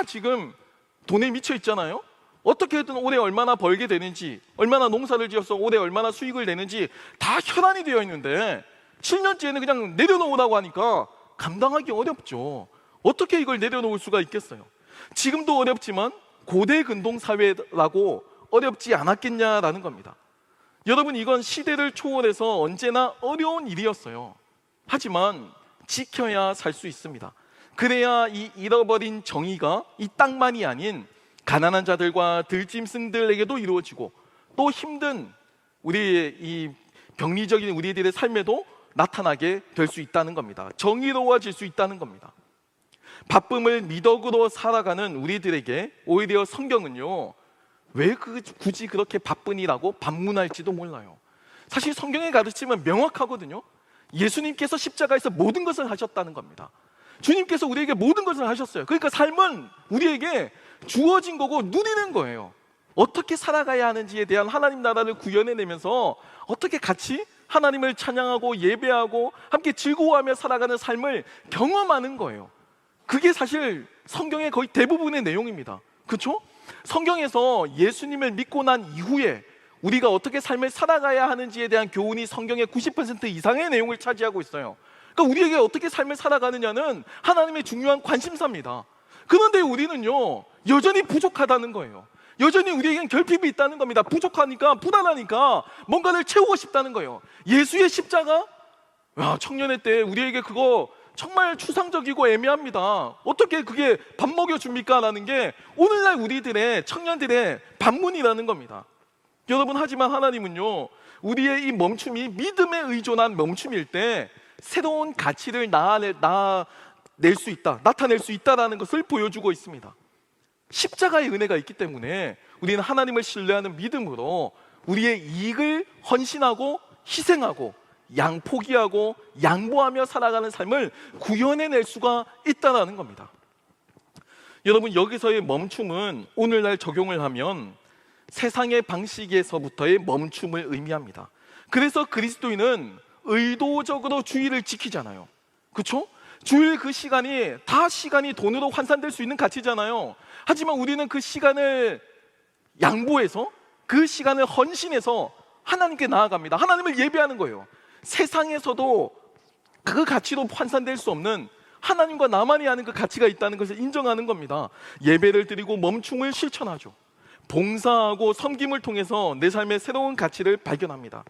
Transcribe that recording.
다 지금 돈에 미쳐 있잖아요. 어떻게든 올해 얼마나 벌게 되는지, 얼마나 농사를 지어서 올해 얼마나 수익을 내는지 다 현안이 되어 있는데 7년째는 그냥 내려놓으라고 하니까 감당하기 어렵죠. 어떻게 이걸 내려놓을 수가 있겠어요? 지금도 어렵지만 고대 근동 사회라고 어렵지 않았겠냐라는 겁니다. 여러분 이건 시대를 초월해서 언제나 어려운 일이었어요. 하지만 지켜야 살 수 있습니다. 그래야 이 잃어버린 정의가 이 땅만이 아닌 가난한 자들과 들짐승들에게도 이루어지고 또 힘든 우리 이 병리적인 우리들의 삶에도 나타나게 될 수 있다는 겁니다. 정의로워질 수 있다는 겁니다. 바쁨을 미덕으로 살아가는 우리들에게 오히려 성경은요, 왜 그, 굳이 그렇게 바쁘니라고 반문할지도 몰라요. 사실 성경의 가르침은 명확하거든요. 예수님께서 십자가에서 모든 것을 하셨다는 겁니다. 주님께서 우리에게 모든 것을 하셨어요. 그러니까 삶은 우리에게 주어진 거고 누리는 거예요. 어떻게 살아가야 하는지에 대한 하나님 나라를 구현해내면서 어떻게 같이 하나님을 찬양하고 예배하고 함께 즐거워하며 살아가는 삶을 경험하는 거예요. 그게 사실 성경의 거의 대부분의 내용입니다. 그렇죠? 성경에서 예수님을 믿고 난 이후에 우리가 어떻게 삶을 살아가야 하는지에 대한 교훈이 성경의 90% 이상의 내용을 차지하고 있어요. 그러니까 우리에게 어떻게 삶을 살아가느냐는 하나님의 중요한 관심사입니다. 그런데 우리는요, 여전히 부족하다는 거예요. 여전히 우리에겐 결핍이 있다는 겁니다. 부족하니까, 불안하니까 뭔가를 채우고 싶다는 거예요. 예수의 십자가? 야, 청년의 때 우리에게 그거 정말 추상적이고 애매합니다. 어떻게 그게 밥 먹여줍니까? 라는 게 오늘날 우리들의 청년들의 반문이라는 겁니다. 여러분, 하지만 하나님은요, 우리의 이 멈춤이 믿음에 의존한 멈춤일 때 새로운 가치를 나아낼, 나낼 수 있다, 나타낼 수 있다라는 것을 보여주고 있습니다. 십자가의 은혜가 있기 때문에 우리는 하나님을 신뢰하는 믿음으로 우리의 이익을 헌신하고 희생하고 양 포기하고 양보하며 살아가는 삶을 구현해낼 수가 있다라는 겁니다. 여러분 여기서의 멈춤은 오늘날 적용을 하면 세상의 방식에서부터의 멈춤을 의미합니다. 그래서 그리스도인은 의도적으로 주의를 지키잖아요. 그렇죠? 주일 그 시간이 다 시간이 돈으로 환산될 수 있는 가치잖아요. 하지만 우리는 그 시간을 양보해서 그 시간을 헌신해서 하나님께 나아갑니다. 하나님을 예배하는 거예요. 세상에서도 그 가치로 환산될 수 없는 하나님과 나만이 아는 그 가치가 있다는 것을 인정하는 겁니다. 예배를 드리고 멈춤을 실천하죠. 봉사하고 섬김을 통해서 내 삶의 새로운 가치를 발견합니다.